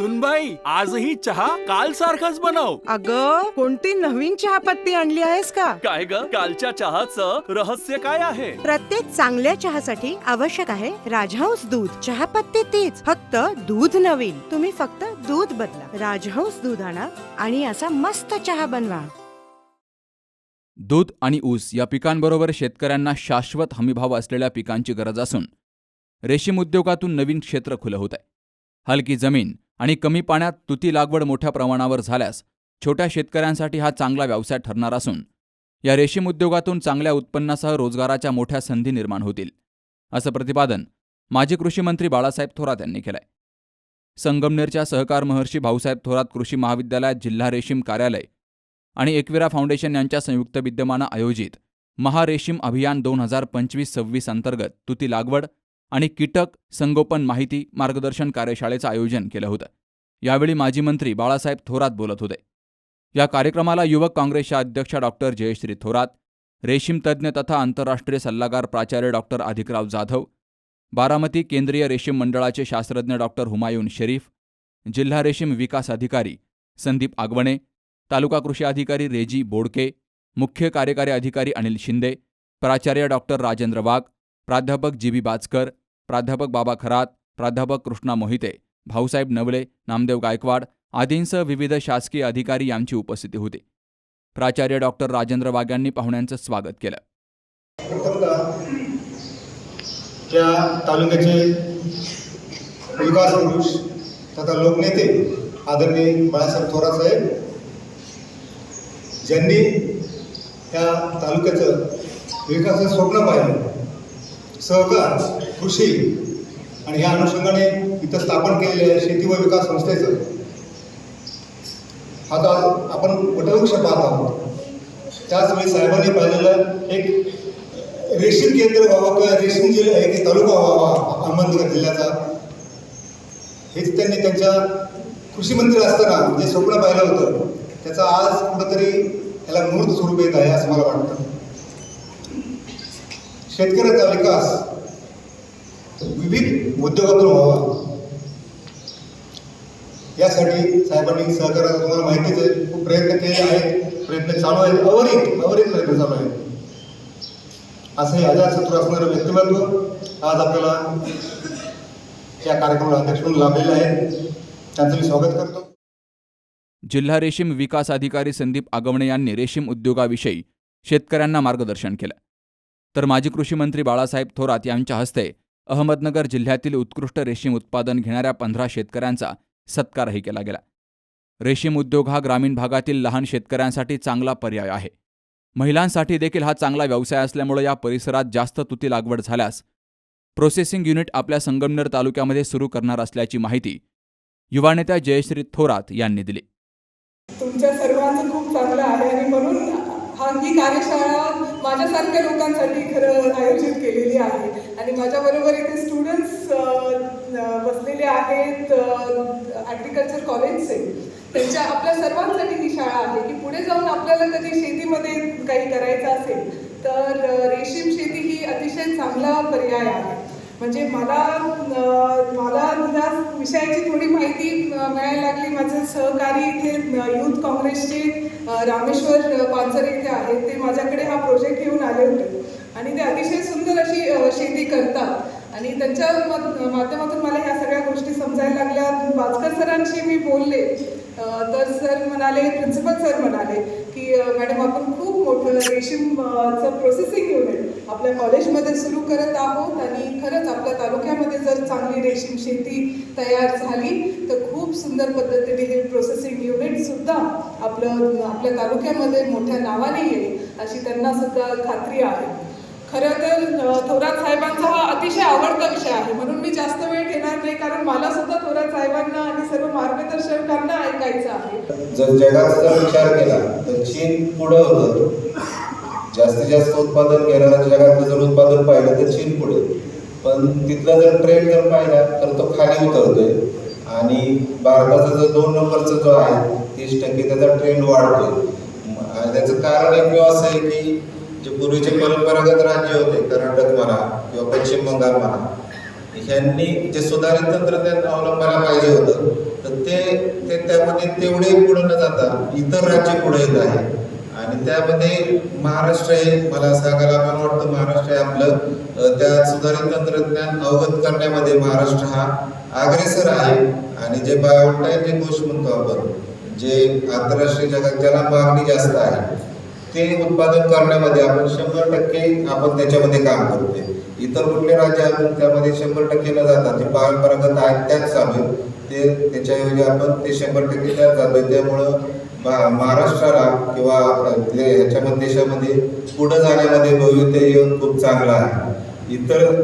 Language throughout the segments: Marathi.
सुनबाई आजही चहा काल सारखाच बनव. अग कोणती नवीन चहापत्ती आणली आहेस का? काय ग? कालच्या चहाचं रहस्य काय आहे? प्रत्येक चांगल्या चहासाठी आवश्यक आहे राजहंस दूध. चहापत्ती तीच फक्त दूध नवीन. तुम्ही फक्त दूध बदला. राजहंस दूध आणा आणि असा मस्त चहा बनवा. दूध आणि ऊस या पिकांबरोबर शेतकऱ्यांना शाश्वत हमीभाव असलेल्या पिकांची गरज असून रेशीम उद्योगातून नवीन क्षेत्र खुलं होत आहे हलकी जमीन आणि कमी पाण्यात तुती लागवड मोठ्या प्रमाणावर झाल्यास छोट्या शेतकऱ्यांसाठी हा चांगला व्यवसाय ठरणार असून या रेशीम उद्योगातून चांगल्या उत्पन्नासह रोजगाराच्या मोठ्या संधी निर्माण होतील असं प्रतिपादन माजी कृषी मंत्री बाळासाहेब थोरात यांनी केलंय. संगमनेरच्या सहकार महर्षी भाऊसाहेब थोरात कृषी महाविद्यालयात जिल्हा रेशीम कार्यालय आणि एकविरा फाउंडेशन यांच्या संयुक्त विद्यमानं आयोजित महारेशीम अभियान दोन हजार पंचवीस सव्वीस अंतर्गत तुती लागवड आणि कीटक संगोपन माहिती मार्गदर्शन कार्यशाळेचं आयोजन केलं होतं. यावेळी माजी मंत्री बाळासाहेब थोरात बोलत होते. या कार्यक्रमाला युवक काँग्रेसच्या अध्यक्षा डॉक्टर जयश्री थोरात रेशीम तज्ज्ञ तथा आंतरराष्ट्रीय सल्लागार प्राचार्य डॉक्टर अधिकराव जाधव बारामती केंद्रीय रेशीम मंडळाचे शास्त्रज्ञ डॉक्टर हुमायून शरीफ जिल्हा रेशीम विकास अधिकारी संदीप आगवणे तालुका कृषी अधिकारी रेजी बोडके मुख्य कार्यकारी अधिकारी अनिल शिंदे प्राचार्य डॉक्टर राजेंद्र वाघ प्राध्यापक जी बी बाचकर प्राध्यापक बाबा खरात प्राध्यापक कृष्णा मोहिते भाऊसाहेब नवले नामदेव गायकवाड आदींसह विविध शासकीय अधिकारी यांची उपस्थिती होती. प्राचार्य डॉक्टर राजेंद्र वाघ यांनी पाहुण्यांचं स्वागत केलं. त्या तालुक्याचे विकास पुरुष तथा लोकनेते आदरणीय बाळासाहेब थोरात साहेब ज्यांनी त्या तालुक्याचं विकासाचं स्वप्न पाहिलं. सहकार कृषी आणि या अनुषंगाने इथं स्थापन केलेल्या शेती व विकास संस्थेचं. आता आपण वटवृक्ष पाहत आहोत. त्याचवेळी साहेबांनी पाहिलेलं एक रेशीम केंद्र व्हावं किंवा रेशीम जिल्हा एक तालुका व्हावा अहमदनगर जिल्ह्याचा. हेच त्यांनी त्यांच्या कृषी मंत्री असताना जे स्वप्न पाहिलं होतं त्याचा आज कुठंतरी याला मूर्त स्वरूप येत आहे असं मला वाटतं. शेतकऱ्याचा विकास विविध उद्योगातून व्हावा. यासाठी साहेबांनी सहकार्याचा तुम्हाला माहितीच आहे खूप प्रयत्न केले आहेत प्रयत्न चालू आहेत अवरित अवरित प्रयत्न चालू आहेत. असं हे अजातशत्रू असणारं व्यक्तिमत्व आज आपल्याला या कार्यक्रमाला अध्यक्ष म्हणून लाभलेले आहेत त्यांचं मी स्वागत करतो. जिल्हा रेशीम विकास अधिकारी संदीप आगवणे यांनी रेशीम उद्योगाविषयी शेतकऱ्यांना मार्गदर्शन केलं. तर माजी कृषी मंत्री बाळासाहेब थोरात यांच्या हस्ते अहमदनगर जिल्ह्यातील उत्कृष्ट रेशीम उत्पादन घेणाऱ्या पंधरा शेतकऱ्यांचा सत्कारही केला गेला. रेशीम उद्योग हा ग्रामीण भागातील लहान शेतकऱ्यांसाठी चांगला पर्याय आहे. महिलांसाठी देखील हा चांगला व्यवसाय असल्यामुळे या परिसरात जास्त तुती लागवड झाल्यास प्रोसेसिंग युनिट आपल्या संगमनेर तालुक्यामध्ये सुरू करणार असल्याची माहिती युवा नेत्या जयश्री थोरात यांनी दिली. तुमच्या सर्वांचं खूप चांगलं आहे आणि म्हणून ही कार्यशाळा माझ्यासारख्या लोकांसाठी खरं आयोजित केलेली आहे. आणि माझ्याबरोबर इथे स्टुडंट्स बसलेले आहेत ॲग्रिकल्चर कॉलेजचे त्यांच्या आपल्या सर्वांसाठी ही शाळा आहे की पुढे जाऊन आपल्याला कधी शेतीमध्ये काही करायचं असेल तर रेशीम शेती ही अतिशय चांगला पर्याय आहे. म्हणजे मला मला निदान विषयाची थोडी माहिती मिळायला लागली. माझे सहकारी इथे युथ काँग्रेसचे रामेश्वर पानसरे इथे आहेत. ते माझ्याकडे हा प्रोजेक्ट घेऊन आले होते. आणि ते अतिशय सुंदर अशी शेती करतात. आणि त्यांच्या माध्यमातून मला ह्या सगळ्या गोष्टी समजायला लागल्या. भास्कर सरांशी मी बोलले. तर सर म्हणाले प्रिन्सिपल सर म्हणाले की मॅडम आपण मोठं रेशीम चं प्रोसेसिंग युनिट आपल्या कॉलेजमध्ये सुरू करत आहोत आणि खरंच आपल्या तालुक्यामध्ये जर चांगली रेशीम शेती तयार झाली तर खूप सुंदर पद्धतीने हे प्रोसेसिंग युनिट सुद्धा आपलं आपल्या तालुक्यामध्ये मोठ्या नावाने येईल अशी त्यांना सुद्धा खात्री आहे. खरं तर थोरात साहेबांचा हा अतिशय आवडता विषय आहे म्हणून मी जास्त वेळ घेणार नाही कारण मला सुद्धा थोरात साहेबांना मार्गदर्शकांना ऐकायचं आहे. जर जगाचा जर विचार केला तर चीन पुढं होतं. जास्तीत जास्त उत्पादन घेणाऱ्या जगातलं जर उत्पादन पाहिलं तर चीन पुढे. पण तिथला जर ट्रेंड जर पाहिला तर तो खाली उतरतोय. आणि भारताचा जो दोन नंबरचा जो आहे तीस टक्के त्याचा ट्रेंड वाढतोय. आणि त्याचं कारण एकमेव असं आहे की जे पूर्वीचे परंपरागत राज्य होते कर्नाटक म्हणा किंवा पश्चिम बंगाल म्हणा ह्यांनी जे सुधारित तंत्रज्ञान अवलंबायला पाहिजे होतं ते ते त्यामध्ये तेवढे पुढे न जाता इतर राज्य पुढे येत आहे. आणि त्यामध्ये महाराष्ट्र हे मला सांगायला मला वाटतं महाराष्ट्र हे आपलं त्या सुधारित तंत्रज्ञान अवगत करण्यामध्ये महाराष्ट्र हा अग्रेसर आहे. आणि जे बायोटाईप जे गोष्ट म्हणतो आपण जे आंतरराष्ट्रीय जगात ज्याला मागणी जास्त आहे ते उत्पादन करण्यामध्ये आपण शंभर टक्के आपण त्याच्यामध्ये काम करतोय. इतर कुठले राज्य अजून त्यामध्ये शंभर टक्के न जातात जे परंपरागत आहेत त्याच चालू ते त्याच्याऐवजी आपण ते शंभर टक्के त्याच जातोय त्यामुळं महाराष्ट्राला किंवा ह्याच्यामध्ये देशामध्ये पुढे जाण्यामध्ये येऊन खूप चांगलं आहे. इतर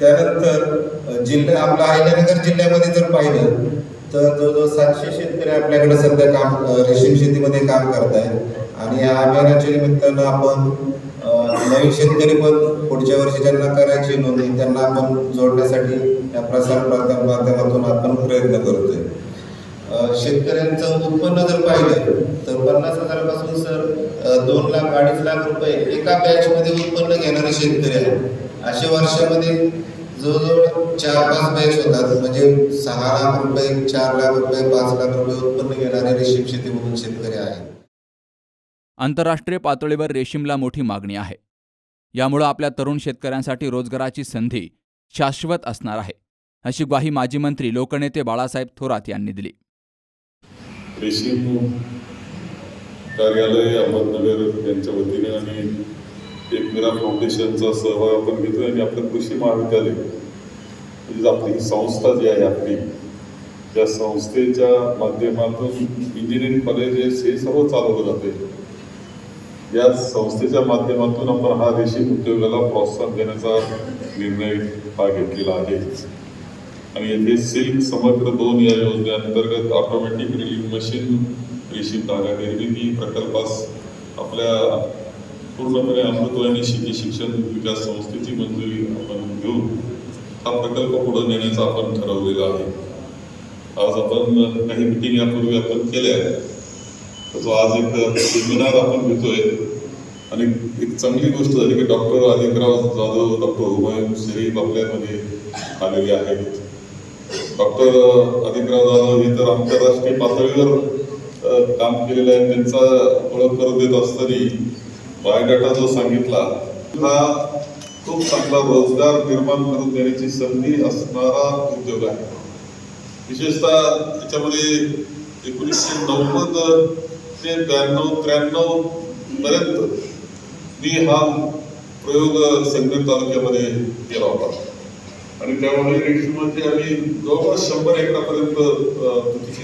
त्यानंतर जिल्हा आपला अहिल्यानगर जिल्ह्यामध्ये जर पाहिलं तर जवळजवळ सातशे शेतकरी आपल्याकडे सध्या काम रेशीम शेतीमध्ये काम करत आहेत आणि या अभियानाच्या निमित्तानं आपण नवीन शेतकरी पण पुढच्या वर्षी ज्यांना करायची नोंदणी त्यांना आपण जोडण्यासाठी या प्रसार माध्यमातून आपण प्रयत्न करतोय. शेतकऱ्यांचं उत्पन्न जर पाहिलं तर पन्नास हजारापासून सर दोन लाख अडीच लाख रुपये एका बॅच मध्ये उत्पन्न घेणारे शेतकरी आहेत. अशा वर्षामध्ये जवळजवळ चार पाच बॅच होतात. म्हणजे सहा लाख रुपये चार लाख रुपये पाच लाख रुपये उत्पन्न घेणारे रेशीम शेतीमधून शेतकरी आहेत. आंतरराष्ट्रीय पातळीवर रेशीमला मोठी मागणी आहे. यामुळं आपल्या तरुण शेतकऱ्यांसाठी रोजगाराची संधी शाश्वत असणार आहे अशी ग्वाही माजी मंत्री लोकनेते बाळासाहेब थोरात यांनी दिली. रेशीम कार्यालय अहमदनगर यांच्या वतीने आणि एक मेरा फाउंडेशनचा सहभाग आपण घेतोय आणि आपलं कृषी महाविद्यालय म्हणजे आपली ही संस्था जी आहे आपली त्या संस्थेच्या माध्यमातून इंजिनिअरिंग कॉलेजेस हे सर्व चालवलं जाते या संस्थेच्या माध्यमातून आपण हा देशी उद्योगाला प्रोत्साहन देण्याचा निर्णय हा घेतलेला आहे. आणि येथे सिल्क समग्र दोन या योजनेअंतर्गत ऑटोमॅटिक रिलिंग मशीन रेशीम धागा निर्मिती प्रकल्पास आपल्या पूर्णपणे अमृतवाहिनी शेती शिक्षण विकास संस्थेची मंजुरी आपण घेऊन हा प्रकल्प पुढे नेण्याचा आपण ठरवलेला आहे. आज आपण काही मिटिंग यापूर्वी आपण केल्या. आहेत जो आज एक सेमिनार आपण घेतोय. आणि एक चांगली गोष्ट झाली की डॉक्टर अधिकराव जाधव डॉक्टर हुमायून शरीफ आपल्यामध्ये आलेले आहेत. डॉक्टर अधिकराव जाधव हे तर आंतरराष्ट्रीय पातळीवर काम केलेलं आहे. त्यांचा ओळख करून देत असताना बायोडाटा जो सांगितला हा खूप चांगला रोजगार निर्माण करून देण्याची संधी असणारा उद्योग आहे. विशेषतः त्याच्यामध्ये एकोणीसशे नव्वद ते ब्याण्णव त्र्याण्णव पर्यंत मी हा प्रयोग संगमेर तालुक्यामध्ये केला होता. आणि त्यामुळे रेशीममध्ये आम्ही जवळपास शंभर एकरापर्यंत अ,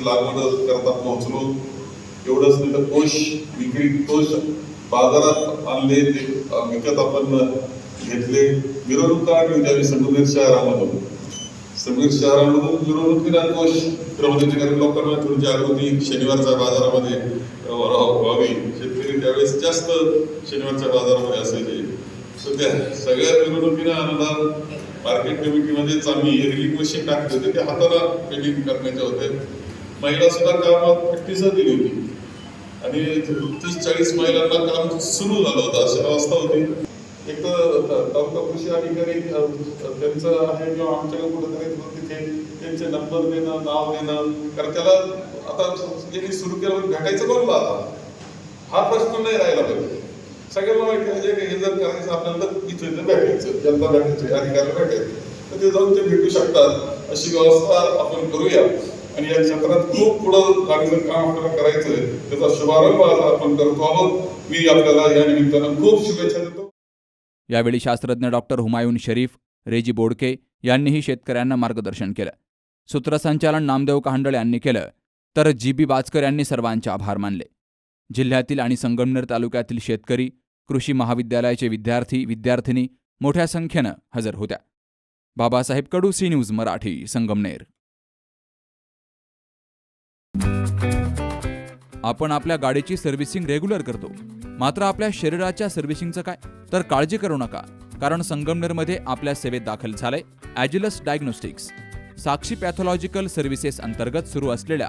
लागवड करता पोहोचलो. एवढंच नाही तर कोश विक्री कोश बाजारात आणले ते विकत आपण घेतले. मिरवणूक काढली होती आम्ही संगमनेर शहरामधून. संगमेर शहरामधून मिरवणुकीला कोश फिरवण्याची कारण लोकांना थोडी जागृती शनिवारच्या बाजारामध्ये अ, व्हावी शेतकरी त्यावेळेस जास्त शनिवारच्या बाजारामध्ये असायचे. तर त्या सगळ्या मिरवणुकीला अनुदान मार्केट कमिटीमध्येच आम्ही रिलिंग मशीन टाकले होते. ते हाताला पेलिंग करण्याच्या होते. महिला सुद्धा कामात प्रॅक्टिस दिली होती. आणि तीस चाळीस महिलांना काम सुरू झालं होतं. अशी अवस्था होती. एक तर तालुका कृषी अधिकारी त्यांचं आहे किंवा आमच्याकडे कुठेतरी तिथे त्यांचे नंबर देणं नाव देणं. कारण त्याला आता ज्यांनी सुरू केलं म्हणजे भेटायचं कोणाला आता. हा प्रश्न नाही राहिला पाहिजे सगळ्यांना माहिती म्हणजे हे जर करायचं आपल्याला तर इथे इथे भेटायचं. जनता भेटायचं अधिकाऱ्याला भेटायचं. तर ते जाऊन ते भेटू शकतात. अशी व्यवस्था आपण करूया. आणि या क्षेत्रात खूप पुढं लागलं काम आपल्याला करायचं त्याचा शुभारंभ आज आपण करतो आहोत. मी आपल्याला या निमित्तानं खूप शुभेच्छा देतो. यावेळी शास्त्रज्ञ डॉक्टर हुमायून शरीफ रेजी बोडके यांनीही शेतकऱ्यांना मार्गदर्शन केलं. सूत्रसंचालन नामदेव कहांडळे यांनी केलं. तर जी बी बाचकर यांनी सर्वांचे आभार मानले. जिल्ह्यातील आणि संगमनेर तालुक्यातील शेतकरी कृषी महाविद्यालयाचे विद्यार्थी विद्यार्थिनी मोठ्या संख्येनं हजर होत्या. Babasaheb Kadu C News Marathi Sangamner. आपण आपल्या गाडीची सर्व्हिसिंग रेग्युलर करतो. मात्र आपल्या शरीराच्या सर्व्हिसिंगचं काय? तर काळजी करू नका कारण संगमनेरमध्ये आपल्या सेवेत दाखल झालंय Agilus diagnostics. Sakshi pathological services अंतर्गत सुरू असलेल्या